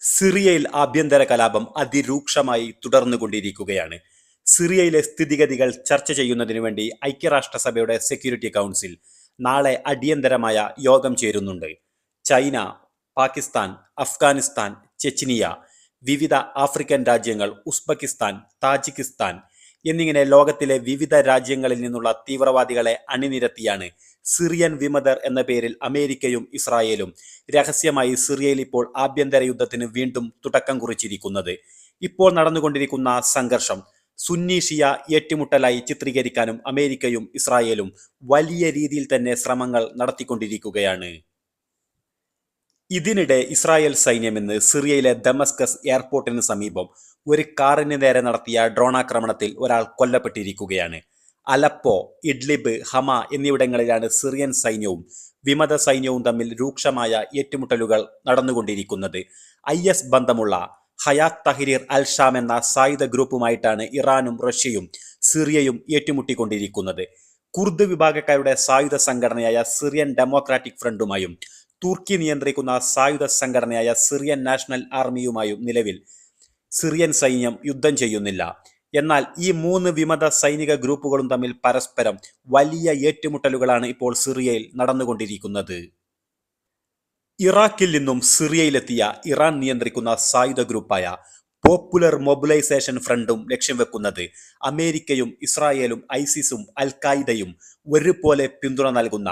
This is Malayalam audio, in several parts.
സിറിയയിൽ ആഭ്യന്തര കലാപം അതിരൂക്ഷമായി തുടർന്നുകൊണ്ടിരിക്കുകയാണ്. സിറിയയിലെ സ്ഥിതിഗതികൾ ചർച്ച ചെയ്യുന്നതിനു വേണ്ടി ഐക്യരാഷ്ട്രസഭയുടെ സെക്യൂരിറ്റി കൗൺസിൽ നാളെ അടിയന്തരമായ യോഗം ചേരുന്നുണ്ട്. ചൈന പാകിസ്ഥാൻ അഫ്ഗാനിസ്ഥാൻ ചെച്ചിനിയ വിവിധ ആഫ്രിക്കൻ രാജ്യങ്ങൾ ഉസ്ബെക്കിസ്ഥാൻ താജിക്കിസ്ഥാൻ എന്നിങ്ങനെ ലോകത്തിലെ വിവിധ രാജ്യങ്ങളിൽ നിന്നുള്ള തീവ്രവാദികളെ അണിനിരത്തിയാണ് സിറിയൻ വിമതർ എന്ന പേരിൽ അമേരിക്കയും ഇസ്രായേലും. രഹസ്യമായി സിറിയയിൽ ഇപ്പോൾ ആഭ്യന്തര യുദ്ധത്തിന് വീണ്ടും തുടക്കം കുറിച്ചിരിക്കുന്നത്. ഇപ്പോൾ നടന്നുകൊണ്ടിരിക്കുന്ന സംഘർഷം സുന്നി ഷിയ ഏറ്റുമുട്ടലായി ചിത്രീകരിക്കാനും അമേരിക്കയും ഇസ്രായേലും വലിയ രീതിയിൽ തന്നെ ശ്രമങ്ങൾ നടത്തിക്കൊണ്ടിരിക്കുകയാണ്. ഇതിനിടെ ഇസ്രായേൽ സൈന്യം ഇന്ന് സിറിയയിലെ ദമസ്കസ് എയർപോർട്ടിന് സമീപം ഒരു കാറിന് നേരെ നടത്തിയ ഡ്രോൺ ആക്രമണത്തിൽ ഒരാൾ കൊല്ലപ്പെട്ടിരിക്കുകയാണ്. അലപ്പോ ഇഡ്ലിബ് ഹമ എന്നിവിടങ്ങളിലാണ് സിറിയൻ സൈന്യവും വിമത സൈന്യവും തമ്മിൽ രൂക്ഷമായ ഏറ്റുമുട്ടലുകൾ നടന്നുകൊണ്ടിരിക്കുന്നത്. ഐ എസ് ബന്ധമുള്ള ഹയാത്ത് തഹരീർ അൽ ഷാം എന്ന സായുധ ഗ്രൂപ്പുമായിട്ടാണ് ഇറാനും റഷ്യയും സിറിയയും ഏറ്റുമുട്ടിക്കൊണ്ടിരിക്കുന്നത്. കുർദ് വിഭാഗക്കാരുടെ സായുധ സംഘടനയായ സിറിയൻ ഡെമോക്രാറ്റിക് ഫ്രണ്ടുമായും തുർക്കി നിയന്ത്രിക്കുന്ന സായുധ സംഘടനയായ സിറിയൻ നാഷണൽ ആർമിയുമായും നിലവിൽ സിറിയൻ സൈന്യം യുദ്ധം ചെയ്യുന്നില്ല. എന്നാൽ ഈ മൂന്ന് വിമത സൈനിക ഗ്രൂപ്പുകളും തമ്മിൽ പരസ്പരം വലിയ ഏറ്റുമുട്ടലുകളാണ് ഇപ്പോൾ സിറിയയിൽ നടന്നുകൊണ്ടിരിക്കുന്നത്. ഇറാഖിൽ നിന്നും സിറിയയിലെത്തിയ ഇറാൻ നിയന്ത്രിക്കുന്ന സായുധ ഗ്രൂപ്പായ പോപ്പുലർ മൊബിലൈസേഷൻ ഫ്രണ്ടും ലക്ഷ്യം വെക്കുന്നത് അമേരിക്കയും ഇസ്രായേലും ഐസിസും അൽ ഖായിദയും ഒരുപോലെ പിന്തുണ നൽകുന്ന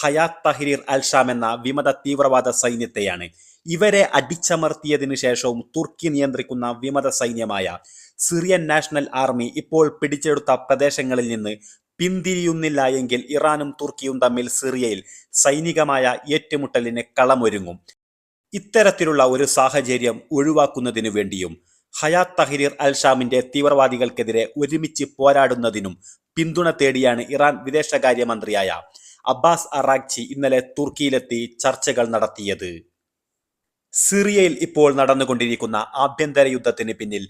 ഹയാത്ത് തഹ്രീർ അൽ ഷാം എന്ന വിമത തീവ്രവാദ സൈന്യത്തെയാണ്. ഇവരെ അടിച്ചമർത്തിയതിനു ശേഷവും തുർക്കി നിയന്ത്രിക്കുന്ന വിമത സൈന്യമായ സിറിയൻ നാഷണൽ ആർമി ഇപ്പോൾ പിടിച്ചെടുത്ത പ്രദേശങ്ങളിൽ നിന്ന് പിന്തിരിയുന്നില്ല എങ്കിൽ ഇറാനും തുർക്കിയും തമ്മിൽ സിറിയയിൽ സൈനികമായ ഏറ്റുമുട്ടലിന് കളമൊരുങ്ങും. ഇത്തരത്തിലുള്ള ഒരു സാഹചര്യം ഒഴിവാക്കുന്നതിനു വേണ്ടിയും ഹയാത്ത് തഹ്രീർ അൽ ഷാമിന്റെ തീവ്രവാദികൾക്കെതിരെ ഒരുമിച്ച് പോരാടുന്നതിനും പിന്തുണ തേടിയാണ് ഇറാൻ വിദേശകാര്യമന്ത്രിയായ അബ്ബാസ് അറാഖ്ചി ഇന്നലെ തുർക്കിയിലെത്തി ചർച്ചകൾ നടത്തിയത്. സിറിയയിൽ ഇപ്പോൾ നടന്നുകൊണ്ടിരിക്കുന്ന ആഭ്യന്തര യുദ്ധത്തിന് പിന്നിൽ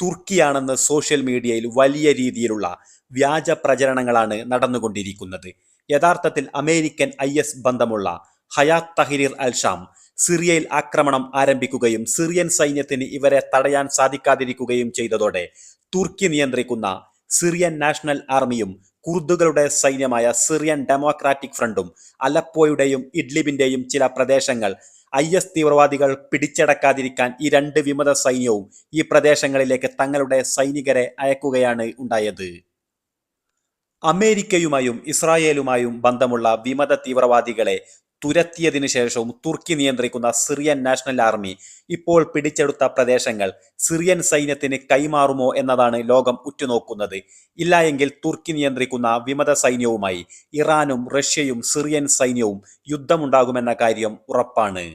തുർക്കിയാണെന്ന് സോഷ്യൽ മീഡിയയിൽ വലിയ രീതിയിലുള്ള വ്യാജ പ്രചരണങ്ങളാണ് നടന്നുകൊണ്ടിരിക്കുന്നത്. യഥാർത്ഥത്തിൽ അമേരിക്കൻ ഐ എസ് ബന്ധമുള്ള ഹയാത്ത് തഹരീർ അൽഷാം സിറിയയിൽ ആക്രമണം ആരംഭിക്കുകയും സിറിയൻ സൈന്യത്തിന് ഇവരെ തടയാൻ സാധിക്കാതിരിക്കുകയും ചെയ്തതോടെ തുർക്കി നിയന്ത്രിക്കുന്ന സിറിയൻ നാഷണൽ ആർമിയും കുർദുകളുടെ സൈന്യമായ സിറിയൻ ഡെമോക്രാറ്റിക് ഫ്രണ്ടും അലപ്പോയുടെയും ഇഡ്ലിബിന്റെയും ചില പ്രദേശങ്ങൾ ഐ എസ് തീവ്രവാദികൾ പിടിച്ചടക്കാതിരിക്കാൻ ഈ രണ്ട് വിമത സൈന്യവും ഈ പ്രദേശങ്ങളിലേക്ക് തങ്ങളുടെ സൈനികരെ അയക്കുകയാണ് ഉണ്ടായത്. അമേരിക്കയുമായും ഇസ്രായേലുമായും ബന്ധമുള്ള വിമത തീവ്രവാദികളെ തുരത്തിയതിനു ശേഷവും തുർക്കി നിയന്ത്രിക്കുന്ന സിറിയൻ നാഷണൽ ആർമി ഇപ്പോൾ പിടിച്ചെടുത്ത പ്രദേശങ്ങൾ സിറിയൻ സൈന്യത്തിന് കൈമാറുമോ എന്നതാണ് ലോകം ഉറ്റുനോക്കുന്നത്. ഇല്ല എങ്കിൽ തുർക്കി നിയന്ത്രിക്കുന്ന വിമത സൈന്യവുമായി ഇറാനും റഷ്യയും സിറിയൻ സൈന്യവും യുദ്ധമുണ്ടാകുമെന്ന കാര്യം ഉറപ്പാണ്.